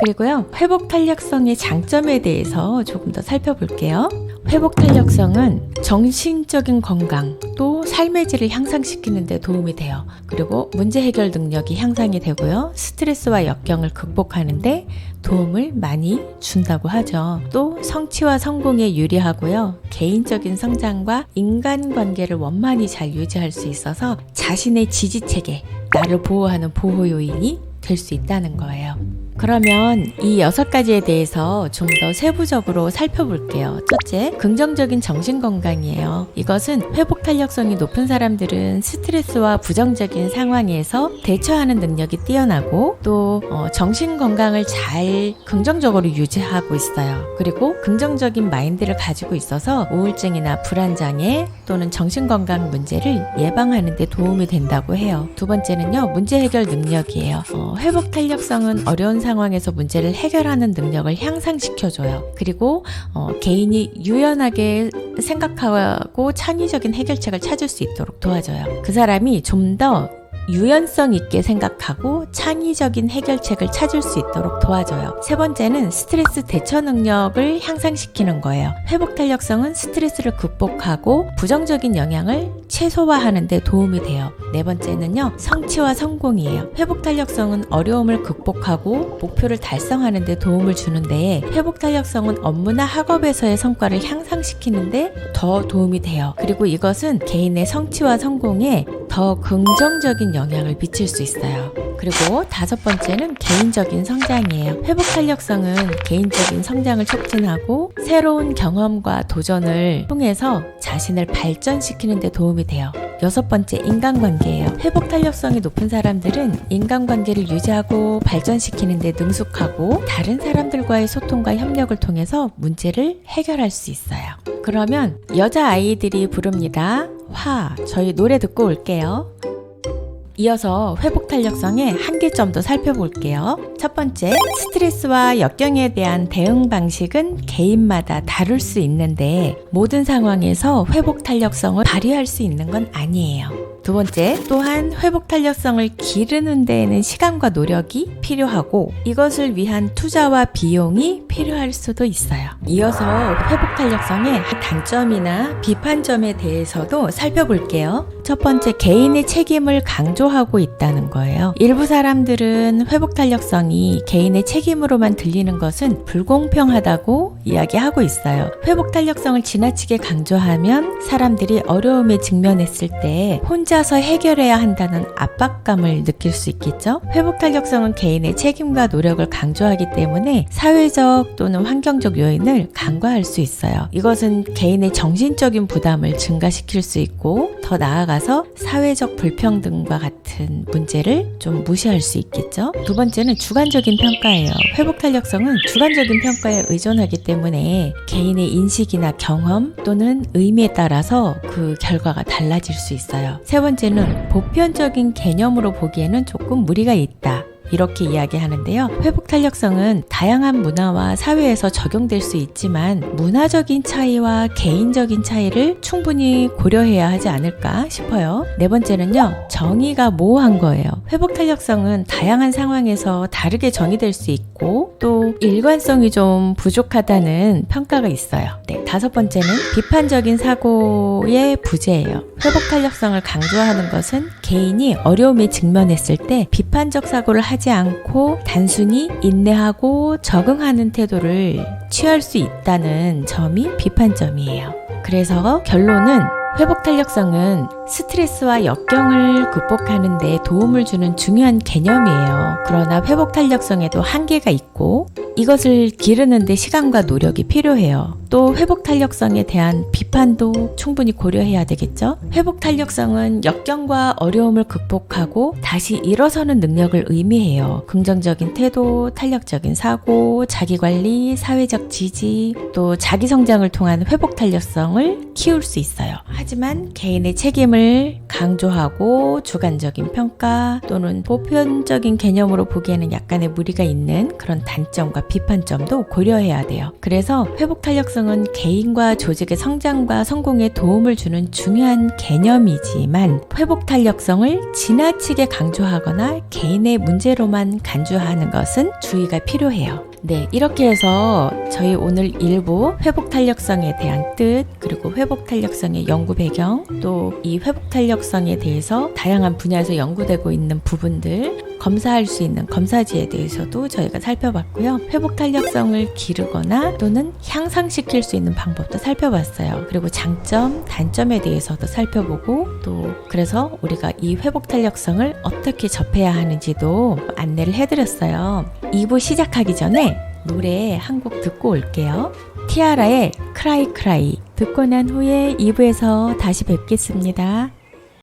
그리고요, 회복 탄력성의 장점에 대해서 조금 더 살펴볼게요. 회복 탄력성은 정신적인 건강 또 삶의 질을 향상시키는 데 도움이 돼요. 그리고 문제 해결 능력이 향상이 되고요. 스트레스와 역경을 극복하는 데 도움을 많이 준다고 하죠. 또 성취와 성공에 유리하고요. 개인적인 성장과 인간관계를 원만히 잘 유지할 수 있어서 자신의 지지체계, 나를 보호하는 보호 요인이 될 수 있다는 거예요. 그러면 이 여섯 가지에 대해서 좀 더 세부적으로 살펴볼게요. 첫째, 긍정적인 정신 건강이에요. 이것은 회복 탄력성이 높은 사람들은 스트레스와 부정적인 상황에서 대처하는 능력이 뛰어나고 또 어, 정신 건강을 잘 긍정적으로 유지하고 있어요. 그리고 긍정적인 마인드를 가지고 있어서 우울증이나 불안 장애 또는 정신 건강 문제를 예방하는 데 도움이 된다고 해요. 두 번째는요, 문제 해결 능력이에요. 어, 회복 탄력성은 어려운 상황에서 문제를 해결하는 능력을 향상시켜줘요. 그리고 어, 개인이 유연하게 생각하고 창의적인 해결책을 찾을 수 있도록 도와줘요. 그 사람이 좀 더 유연성 있게 생각하고 창의적인 해결책을 찾을 수 있도록 도와줘요. 세 번째는 스트레스 대처 능력을 향상시키는 거예요. 회복 탄력성은 스트레스를 극복하고 부정적인 영향을 최소화하는 데 도움이 돼요. 네 번째는요, 성취와 성공이에요. 회복 탄력성은 어려움을 극복하고 목표를 달성하는 데 도움을 주는데 회복 탄력성은 업무나 학업에서의 성과를 향상시키는 데 더 도움이 돼요. 그리고 이것은 개인의 성취와 성공에 더 긍정적인 영향을 미칠 수 있어요. 그리고 다섯 번째는 개인적인 성장이에요. 회복 탄력성은 개인적인 성장을 촉진하고 새로운 경험과 도전을 통해서 자신을 발전시키는 데 도움이 돼요. 여섯 번째 인간관계예요. 회복 탄력성이 높은 사람들은 인간관계를 유지하고 발전시키는 데 능숙하고 다른 사람들과의 소통과 협력을 통해서 문제를 해결할 수 있어요. 그러면 여자 아이들이 부릅니다. 화. 저희 노래 듣고 올게요. 이어서 회복 탄력성의 한계점도 살펴볼게요. 첫 번째, 스트레스와 역경에 대한 대응 방식은 개인마다 다를 수 있는데 모든 상황에서 회복 탄력성을 발휘할 수 있는 건 아니에요. 두 번째, 또한 회복 탄력성을 기르는 데에는 시간과 노력이 필요하고 이것을 위한 투자와 비용이 필요할 수도 있어요. 이어서 회복 탄력성의 단점이나 비판점에 대해서도 살펴볼게요. 첫 번째, 개인의 책임을 강조하고 있다는 거예요. 일부 사람들은 회복 탄력성이 개인의 책임으로만 들리는 것은 불공평하다고 이야기하고 있어요. 회복 탄력성을 지나치게 강조하면 사람들이 어려움에 직면했을 때 혼자 서 해결해야 한다는 압박감을 느낄 수 있겠죠? 회복 탄력성은 개인의 책임과 노력을 강조하기 때문에 사회적 또는 환경적 요인을 간과할 수 있어요. 이것은 개인의 정신적인 부담을 증가시킬 수 있고 더 나아가서 사회적 불평등과 같은 문제를 좀 무시할 수 있겠죠? 두 번째는 주관적인 평가예요. 회복 탄력성은 주관적인 평가에 의존하기 때문에 개인의 인식이나 경험 또는 의미에 따라서 그 결과가 달라질 수 있어요. 세 번째는 보편적인 개념으로 보기에는 조금 무리가 있다. 이렇게 이야기하는데요. 회복 탄력성은 다양한 문화와 사회에서 적용될 수 있지만 문화적인 차이와 개인적인 차이를 충분히 고려해야 하지 않을까 싶어요. 네 번째는요. 정의가 모호한 거예요. 회복 탄력성은 다양한 상황에서 다르게 정의될 수 있고 또 일관성이 좀 부족하다는 평가가 있어요. 네, 다섯 번째는 비판적인 사고의 부재예요. 회복 탄력성을 강조하는 것은 개인이 어려움에 직면했을 때 비판적 사고를 하지 않고 단순히 인내하고 적응하는 태도를 취할 수 있다는 점이 비판점이에요. 그래서 결론은 회복 탄력성은 스트레스와 역경을 극복하는 데 도움을 주는 중요한 개념이에요. 그러나 회복 탄력성에도 한계가 있고 이것을 기르는 데 시간과 노력이 필요해요. 또 회복 탄력성에 대한 비판도 충분히 고려해야 되겠죠? 회복 탄력성은 역경과 어려움을 극복하고 다시 일어서는 능력을 의미해요. 긍정적인 태도, 탄력적인 사고, 자기 관리, 사회적 지지, 또 자기 성장을 통한 회복 탄력성을 키울 수 있어요. 하지만 개인의 책임을 강조하고 주관적인 평가 또는 보편적인 개념으로 보기에는 약간의 무리가 있는 그런 단점과 비판점도 고려해야 돼요. 그래서 회복 탄력성 탄력성은 개인과 조직의 성장과 성공에 도움을 주는 중요한 개념이지만 회복 탄력성을 지나치게 강조하거나 개인의 문제로만 간주하는 것은 주의가 필요해요. 네, 이렇게 해서 저희 오늘 일부 회복 탄력성에 대한 뜻, 그리고 회복 탄력성의 연구 배경, 또 이 회복 탄력성에 대해서 다양한 분야에서 연구되고 있는 부분들, 검사할 수 있는 검사지에 대해서도 저희가 살펴봤고요. 회복 탄력성을 기르거나 또는 향상시킬 수 있는 방법도 살펴봤어요. 그리고 장점, 단점에 대해서도 살펴보고 또 그래서 우리가 이 회복 탄력성을 어떻게 접해야 하는지도 안내를 해드렸어요. 2부 시작하기 전에 노래 한 곡 듣고 올게요. 티아라의 크라이 크라이 듣고 난 후에 2부에서 다시 뵙겠습니다.